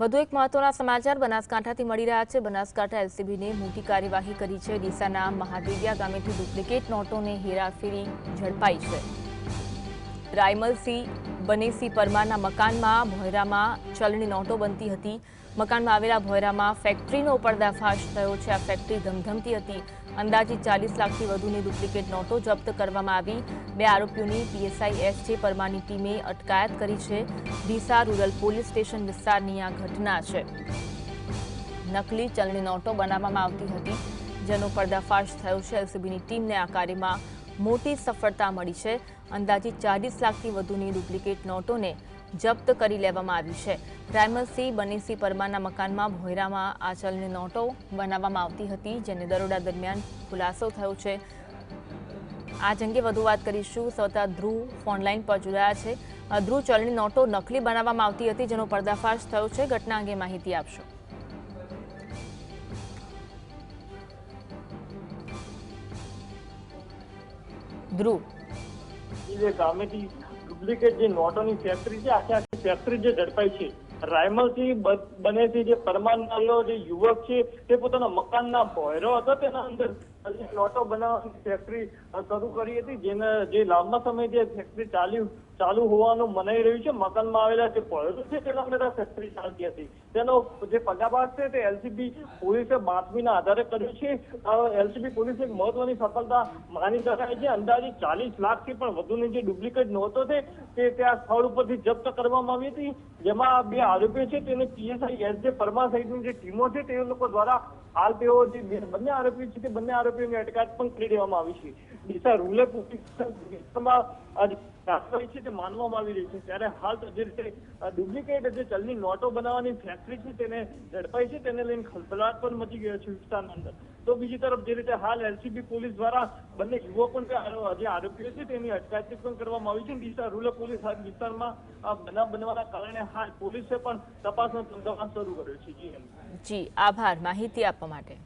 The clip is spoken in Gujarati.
વધુ એક મહત્વના સમાચાર. બનાસકાંઠાથી મળી રહ્યા છે. બનાસકાંઠા એલસીબીને મોટી કાર્યવાહી કરી છે. ડીસાના મહાદેવિયા ગામેથી ડુપ્લિકેટ નોટોને હેરાફેરી ઝડપાઈ છે. રાયમલસિંહ બનેસી પરમારના મકાનમાં, ભોયરામાં ચલણી નોટો બનતી હતી. મકાનમાં આવેલા ભોયરામાં ફેક્ટરીનો પર્દાફાશ થયો છે. આ ફેક્ટરી ધમધમતી હતી. અંદાજિત ચાલીસ લાખથી વધુની ડુપ્લિકેટ નોટો જપ્ત કરવામાં આવી. બે આરોપીઓની પીએસઆઈ એસ જે પરમારની ટીમે અટકાયત કરી છે. ડીસા રૂરલ પોલીસ સ્ટેશન વિસ્તારની આ ઘટના છે. નકલી ચલણી નોટો બનાવવામાં આવતી હતી. જેનો પર્દાફાશ થયો છે. એલસીબીની ટીમને આ કાર્યમાં મોટી સફળતા મળી છે. અંદાજિત ચાલીસ લાખથી વધુની ડુપ્લિકેટ નોટોને જપ્ત કરી લેવામાં આવી છે. રાયમલસિંહ બનીસિંહ પરમારના મકાનમાં ભોયરામાં આ ચલણી નોટો બનાવવામાં આવતી હતી, જેને દરોડા દરમિયાન ખુલાસો થયો છે. આ અંગે વધુ વાત કરીશું. સૌતા ધ્રુવ ફોનલાઈન પર જોડાયા છે. ધ્રુવ ચલણી નોટો નકલી બનાવવામાં આવતી હતી, જેનો પર્દાફાશ થયો છે. ઘટના અંગે માહિતી આપશો. ધ્રુવ જે ગામેથી ડુપ્લિકેટ જે નોટોની ફેક્ટરી છે, આખી આખી ફેક્ટરી જે ઝડપાઈ છે. રાયમલથી બને છે જે પરમાર જે યુવક છે, તે પોતાના મકાનના ભોયરો હતો તેના અંદર નોટો બનાવવાની ફેક્ટરી શરૂ કરી હતી, જેના, જે લાંબા સમય જે ફેક્ટરી ચાલી, ચાલુ હોવાનું મનાઈ રહ્યું છે. મકાનમાં આવેલા જે ભોયરો છે, તેના આ ફેક્ટરી ચાલતી હતી. તેનો જે પગાબાદ છે, તે એલસીબી પોલીસે બાતમીના આધારે કર્યું છે. એલસીબી પોલીસે એક મહત્વની સફળતા માની શકાય છે. અંદાજે ચાલીસ લાખથી પણ વધુની જે ડુપ્લિકેટ નોટો છે, તે ત્યાં સ્થળ ઉપરથી જપ્ત કરવામાં આવી હતી. જેમાં બે આરોપીઓ છે, તેને પીએસઆઈ એસ જે પરમાર સહિતની જે ટીમો છે, તે લોકો દ્વારા હાલ તેઓ જે બંને આરોપીઓ છે તે બંને આરોપીઓની અટકાયત પણ કરી દેવામાં આવી છે. ડીસા રૂરલ વિસ્તારમાં છે. તે માનવામાં આવી રહી છે. ત્યારે હાલ જે રીતે ડુપ્લિકેટ જે ચલની નોટો બનાવવાની ફેક્ટરી છે તેને ઝડપાઈ છે, તેને લઈને ખલભલાટ પણ મચી ગયો છે વિસ્તારના અંદર. તો બીજી તરફ જે રીતે હાલ એલસીબી પોલીસ દ્વારા બંને યુવકો જે આરો- આરોપીઓ છે તેની અટકાયત પણ કરવામાં આવી છે. ડીસા રૂરલ પોલીસ વિસ્તારમાં બનાવ બનવાના કારણે હાલ પોલીસે પણ તપાસનો ધમધમાટ શરૂ કર્યો છે. જી, આભાર. માહિતી આપવા માટે.